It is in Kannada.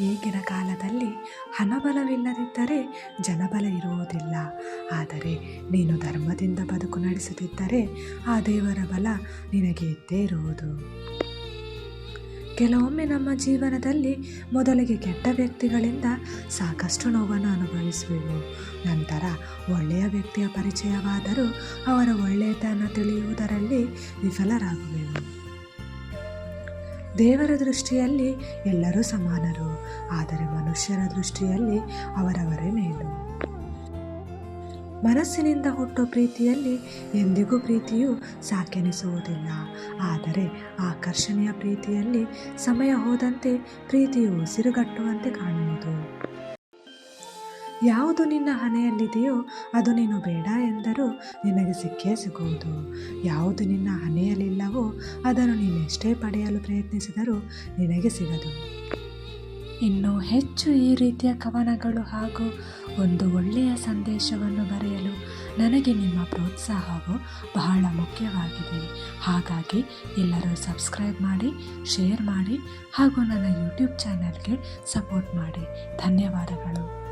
ಈಗಿನ ಕಾಲದಲ್ಲಿ ಹಣಬಲವಿಲ್ಲದಿದ್ದರೆ ಜನಬಲ ಇರುವುದಿಲ್ಲ. ಆದರೆ ನೀನು ಧರ್ಮದಿಂದ ಬದುಕು ನಡೆಸುತ್ತಿದ್ದರೆ ಆ ದೇವರ ಬಲ ನಿನಗೆ ಇದ್ದೇ ಇರುವುದು. ಕೆಲವೊಮ್ಮೆ ನಮ್ಮ ಜೀವನದಲ್ಲಿ ಮೊದಲಿಗೆ ಕೆಟ್ಟ ವ್ಯಕ್ತಿಗಳಿಂದ ಸಾಕಷ್ಟು ನೋವನ್ನು ಅನುಭವಿಸುವೆವು. ನಂತರ ಒಳ್ಳೆಯ ವ್ಯಕ್ತಿಯ ಪರಿಚಯವಾದರೂ ಅವರ ಒಳ್ಳೆಯತನ ತಿಳಿಯುವುದರಲ್ಲಿ ವಿಫಲರಾಗುವೆವು. ದೇವರ ದೃಷ್ಟಿಯಲ್ಲಿ ಎಲ್ಲರೂ ಸಮಾನರು, ಆದರೆ ಮನುಷ್ಯರ ದೃಷ್ಟಿಯಲ್ಲಿ ಅವರವರೇ ಮೇಲು. ಮನಸ್ಸಿನಿಂದ ಹುಟ್ಟೋ ಪ್ರೀತಿಯಲ್ಲಿ ಎಂದಿಗೂ ಪ್ರೀತಿಯು ಸಾಕೆನಿಸುವುದಿಲ್ಲ. ಆದರೆ ಆಕರ್ಷಣೆಯ ಪ್ರೀತಿಯಲ್ಲಿ ಸಮಯ ಹೋದಂತೆ ಪ್ರೀತಿಯು ಉಸಿರುಗಟ್ಟುವಂತೆ ಕಾಣುವುದು. ಯಾವುದು ನಿನ್ನ ಹಣೆಯಲ್ಲಿದೆಯೋ ಅದು ನೀನು ಬೇಡ ಎಂದರೂ ನಿನಗೆ ಸಿಕ್ಕೇ ಸಿಗುವುದು. ಯಾವುದು ನಿನ್ನ ಹಣೆಯಲ್ಲಿಲ್ಲವೋ ಅದನ್ನು ನೀನೆಷ್ಟೇ ಪಡೆಯಲು ಪ್ರಯತ್ನಿಸಿದರೂ ನಿನಗೆ ಸಿಗದು. ಇನ್ನು ಹೆಚ್ಚು ಈ ರೀತಿಯ ಕವನಗಳು ಹಾಗೂ ಒಂದು ಒಳ್ಳೆಯ ಸಂದೇಶವನ್ನು ಬರೆಯಲು ನನಗೆ ನಿಮ್ಮ ಪ್ರೋತ್ಸಾಹವು ಬಹಳ ಮುಖ್ಯವಾಗಿದೆ. ಹಾಗಾಗಿ ಎಲ್ಲರೂ ಸಬ್ಸ್ಕ್ರೈಬ್ ಮಾಡಿ, ಶೇರ್ ಮಾಡಿ ಹಾಗೂ ನನ್ನ ಯೂಟ್ಯೂಬ್ ಚಾನಲ್ಗೆ ಸಪೋರ್ಟ್ ಮಾಡಿ. ಧನ್ಯವಾದಗಳು.